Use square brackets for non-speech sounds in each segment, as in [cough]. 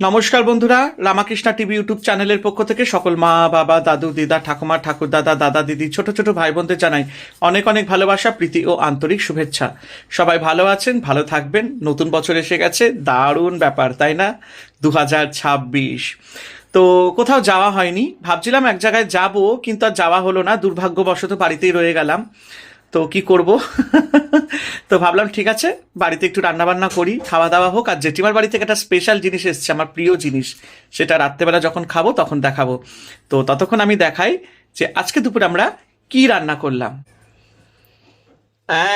নমস্কার বন্ধুরা, Ramakrishna TV YouTube চ্যানেলের পক্ষ থেকে সকল মা, বাবা, দাদু, দিদা, ঠাকুমা, ঠাকুর দাদা দাদা, দিদি, ছোট ছোট ভাই বোনদের জানাই অনেক অনেক ভালোবাসা, প্রীতি ও আন্তরিক শুভেচ্ছা। সবাই ভালো আছেন, ভালো থাকবেন, নতুন বছর এসে গেছে, দারুণ ব্যাপার, তাই না? দু হাজার ছাব্বিশ। তো কোথাও যাওয়া হয়নি, ভাবছিলাম এক জায়গায় যাব, কিন্তু আর যাওয়া হলো না, দুর্ভাগ্যবশত বাড়িতেই রয়ে গেলাম। তো কি করব? তো ভাবলাম, ঠিক আছে, বাড়িতে একটু রান্নাবান্না করি খাওয়া দাওয়া হোক, আর জেঠিমার বাড়ি থেকে একটা স্পেশাল জিনিস এসছে, আমার প্রিয় জিনিস। সেটা রাত্রেবেলা যখন খাব, তখন দেখাবো। তো ততক্ষণ আমি দেখাই যে আজকে দুপুরে আমরা কি রান্না করলাম।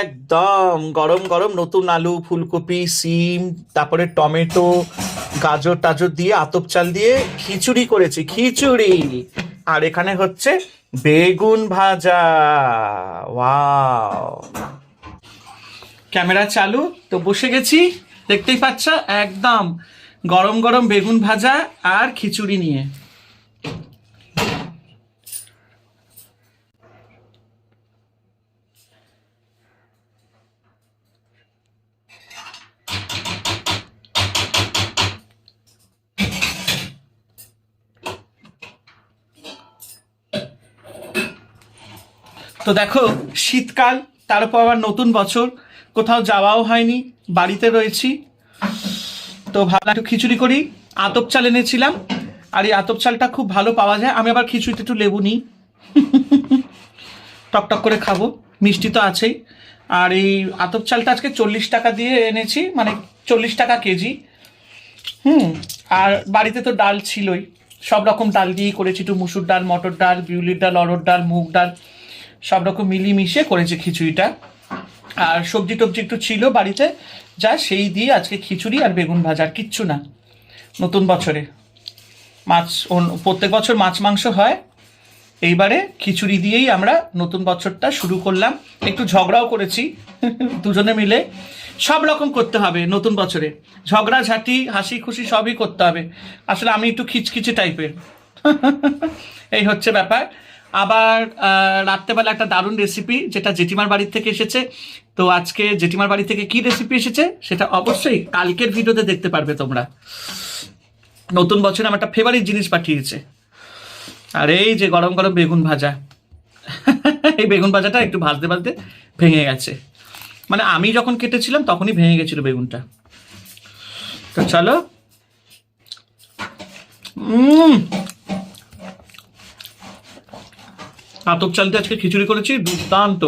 একদম, গরম গরম নতুন আলু, ফুলকপি, সিম, তারপরে টমেটো, গাজর, টাজর দিয়ে আতপ চাল দিয়ে খিচুড়ি করেছি, খিচুড়ি। আর এখানে হচ্ছে বেগুন ভাজা। ওয়াও। ক্যামেরা চালু, তো বসে গেছি। দেখতেই পাচ্ছ, একদম গরম গরম বেগুন ভাজা আর খিচুড়ি নিয়ে। তো দেখো, শীতকাল, তারপর আবার নতুন বছর। কোথাও যাওয়াও হয়নি, বাড়িতে রয়েছি। তো ভাবলাম একটু খিচুড়ি করি। আতপ চাল এনেছিলাম, আর এই আতপ চালটা খুব ভালো পাওয়া যায়। আমি আবার খিচুড়িতে একটু লেবু নিই। টকটক করে খাব, মিষ্টি তো আছেই। আর এই আতপ চালটা আজকে চল্লিশ টাকা দিয়ে এনেছি মানে চল্লিশ টাকা কেজি। হুম, আর বাড়িতে তো ডাল ছিলই। সব রকম ডাল দিয়েই করেছি, একটু মুসুর ডাল, মটর ডাল, বিউলির ডাল অরড় ডাল, মুগ ডাল। সব রকম মিলিয়ে মিশিয়ে করেছি খিচুড়িটা। আর সবজি টবজি একটু ছিল বাড়িতে, যা সেই দিয়ে আজকে খিচুড়ি আর বেগুন ভাজা আর কিচ্ছু না। নতুন বছরে। মাছ প্রত্যেক বছর মাছ মাংস হয়। এইবারে খিচুড়ি দিয়েই আমরা নতুন বছরটা শুরু করলাম। একটু ঝগড়াও করেছি, [laughs] দুজনে মিলে। সব রকম করতে হবে নতুন বছরে। ঝগড়া, ঝাঁটি, হাসি, খুশি সবই করতে হবে। আসলে আমি একটু খিচখিচে টাইপের [laughs] এই হচ্ছে ব্যাপার। আবার রাত্রেবেলা একটা দারুণ রেসিপি যেটা জেঠিমার বাড়ির থেকে এসেছে। তো আজকে জেঠিমার বাড়ি থেকে কি রেসিপি এসেছে সেটা অবশ্যই কালকের ভিডিওতে দেখতে পারবে তোমরা। নতুন বছরে আমার একটা ফেভারিট জিনিস পাঠিয়েছে। আর এই যে গরম গরম বেগুন ভাজা। এই বেগুন ভাজাটা একটু ভাজতে ভাজতে ভেঙে গেছে। মানে আমি যখন কেটেছিলাম তখনই ভেঙে গেছিল বেগুনটা। তো চলো। আতপ চালতে আজকে খিচুড়ি করেছি দুর্দান্ত।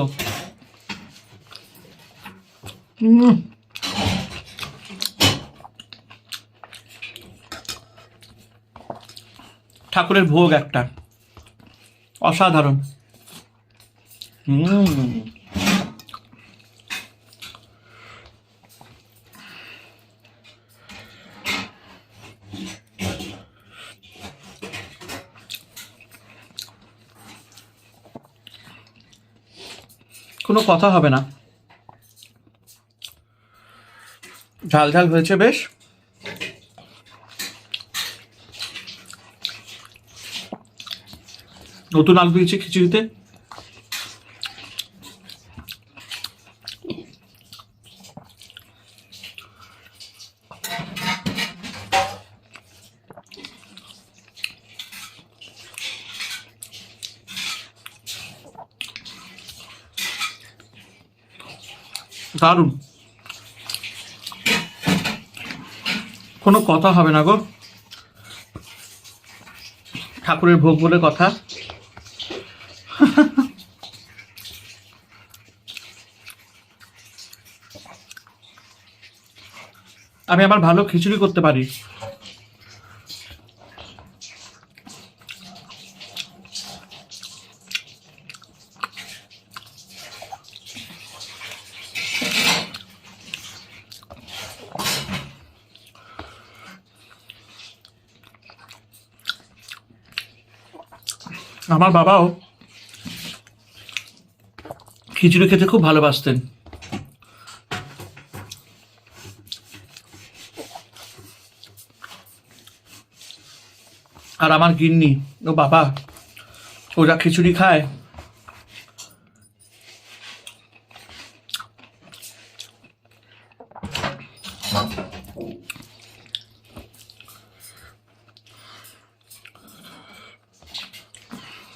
ঠাকুরের ভোগ একটা। অসাধারণ। হুম কোনো কথা হবে না। ঝাল ঝাল হয়েছে বেশ। নতুন আলু দিয়েছি খিচুড়িতে। দারুণ। কোনো কথা হবে না গো। ঠাকুরের ভোগ বলে কথা। আমি আমার ভালো খিচুড়ি করতে পারি। আমার বাবাও খিচুড়ি খেতে খুব ভালোবাসতেন। আর আমার গিন্নি ও বাবা ওরা খিচুড়ি খায়।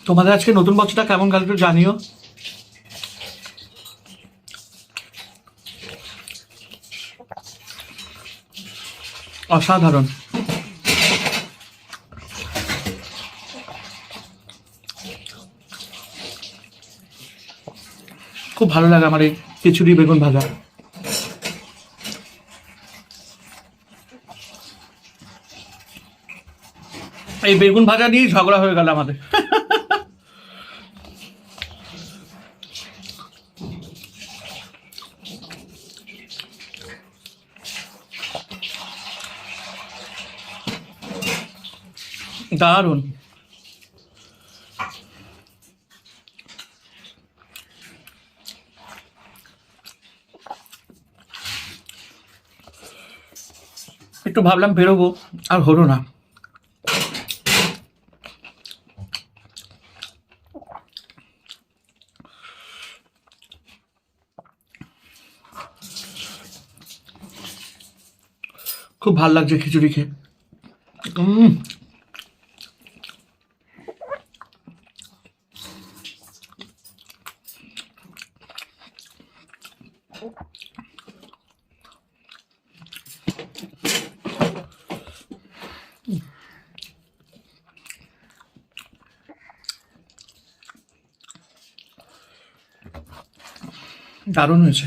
তোমাদের আজকে নতুন বছরটা কেমন গেল একটু জানিও। অসাধারণ। খুব ভালো লাগে আমার এই খিচুড়ি বেগুন ভাজা। এই বেগুন ভাজা নিয়েই ঝগড়া হয়ে গেল আমাদের। দারুণ। একটু ভাবলাম বেরোবো আর হলো না। খুব ভালো লাগছে খিচুড়ি খেয়ে। দারুণ হয়েছে।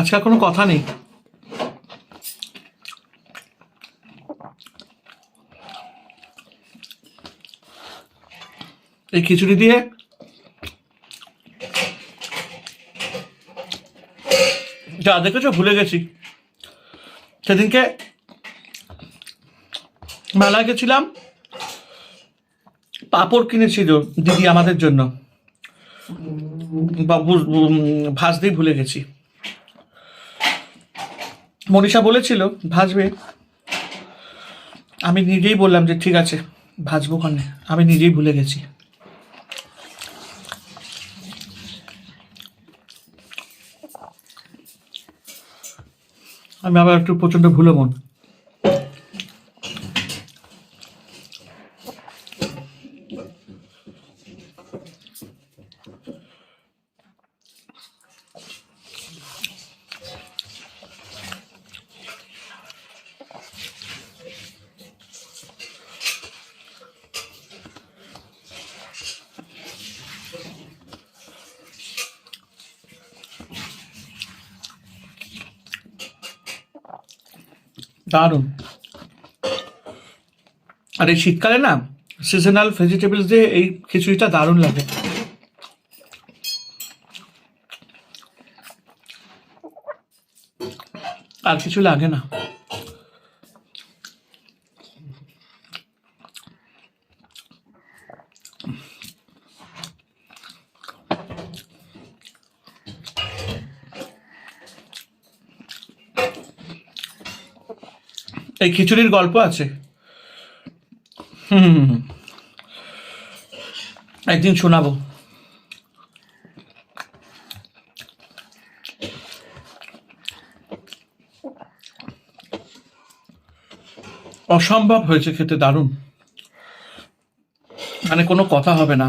আজকাল কোনো কথা নেই। এই খিচুড়ি দিয়ে? যা দেখেছ, ভুলে গেছি। সেদিনকে মেলায় গেছিলাম। পাপড় কিনেছিল দিদি আমাদের জন্য। বাবু ভাজতেই ভুলে গেছি। মনীষা বলেছিল ভাজবে আমি নিজেই বললাম যে, ঠিক আছে ভাজবো কানে আমি নিজেই ভুলে গেছি। আমি আবার একটু প্রচণ্ড ভুলো মন। দারুণ। আর এই শীতকালে না সিজনাল ভেজিটেবলস দিয়ে এই খিচুড়িটা দারুণ লাগে। আর কিছু লাগে না। এই খিচুড়ির গল্প আছে। একদিন শোনাবো। অসম্ভব হয়েছে খেতে, দারুণ। মানে কোনো কথা হবে না।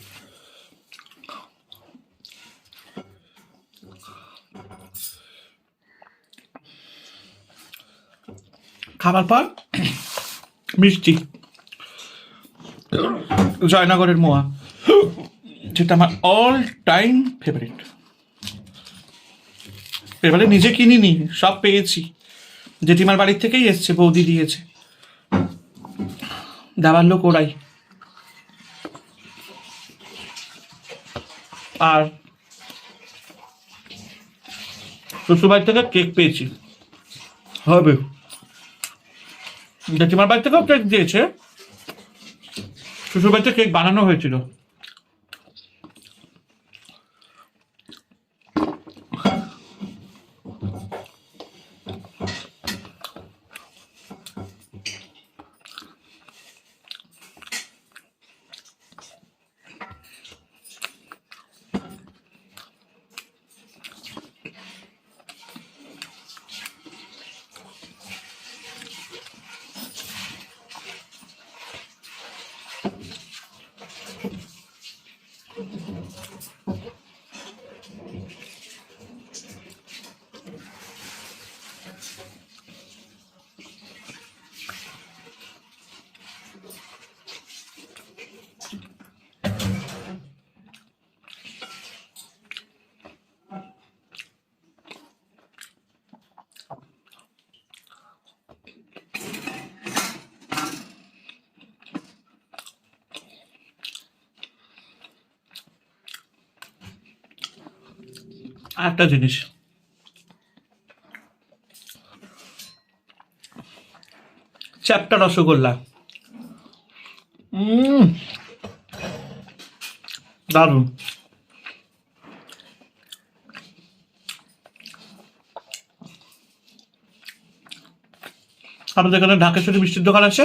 খাবার মিষ্টি। জয়নগরের মোয়া। যেটা আমার অল টাইম ফেভারিট এবারে নিজে কিনিনি, সব পেয়েছি। জেঠিমার বাড়ির থেকেই এসছে, বৌদি দিয়েছে। দাবার লোক ওরাই। আর শ্বশুরবাড়ি থেকে কেক পেয়েছি। হবে। জেঠিমার বাড়ি থেকেও কেক দিয়েছে? শ্বশুর বাড়িতে কেক বানানো হয়েছিল। একটা জিনিস। চ্যাপ্টা রসগোল্লা। দারুণ। আমাদের এখানে ঢাকেশ্বরী মিষ্টির দোকান আছে।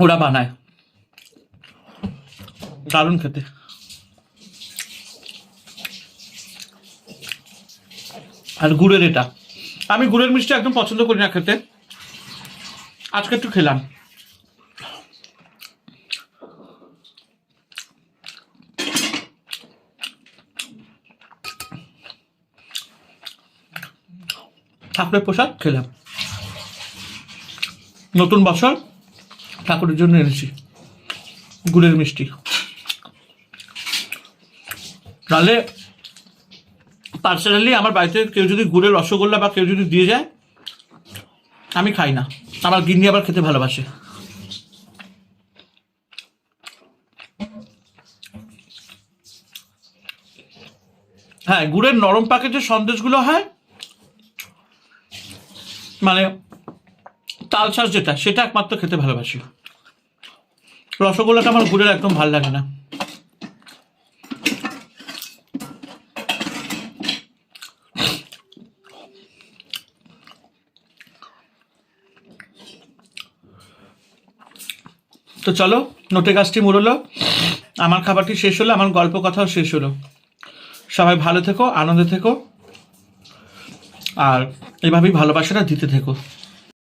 ওরা বানায়। দারুণ খেতে। আর গুড়ের এটা। আমি গুড়ের মিষ্টি একদম পছন্দ করি না খেতে। আজকে একটু খেলাম। ঠাকুরের প্রসাদ খেলাম। নতুন বছর ঠাকুরের জন্য এনেছি গুড়ের মিষ্টি। তাহলে পার্সোনালি আমার বাড়িতে কেউ যদি গুড়ের রসগোল্লা বা কেউ যদি দিয়ে যায়, আমি খাই না। আমার গিন্নি আবার খেতে ভালোবাসে। হ্যাঁ গুড়ের নরম পাকের যে সন্দেশগুলো হয় মানে তাল যেটা, সেটা একমাত্র খেতে ভালোবাসি। রসগোল্লাটা আমার গুড়ের একদম ভালো লাগে না। তো চলো, নোটে গাছটি মুড়লো। আমার খাবারটি শেষ হলো, আমার গল্প কথাও শেষ হলো। সবাই ভালো থেকো, আনন্দে থেকো। আর এভাবেই ভালোবাসাটা দিতে থেকো।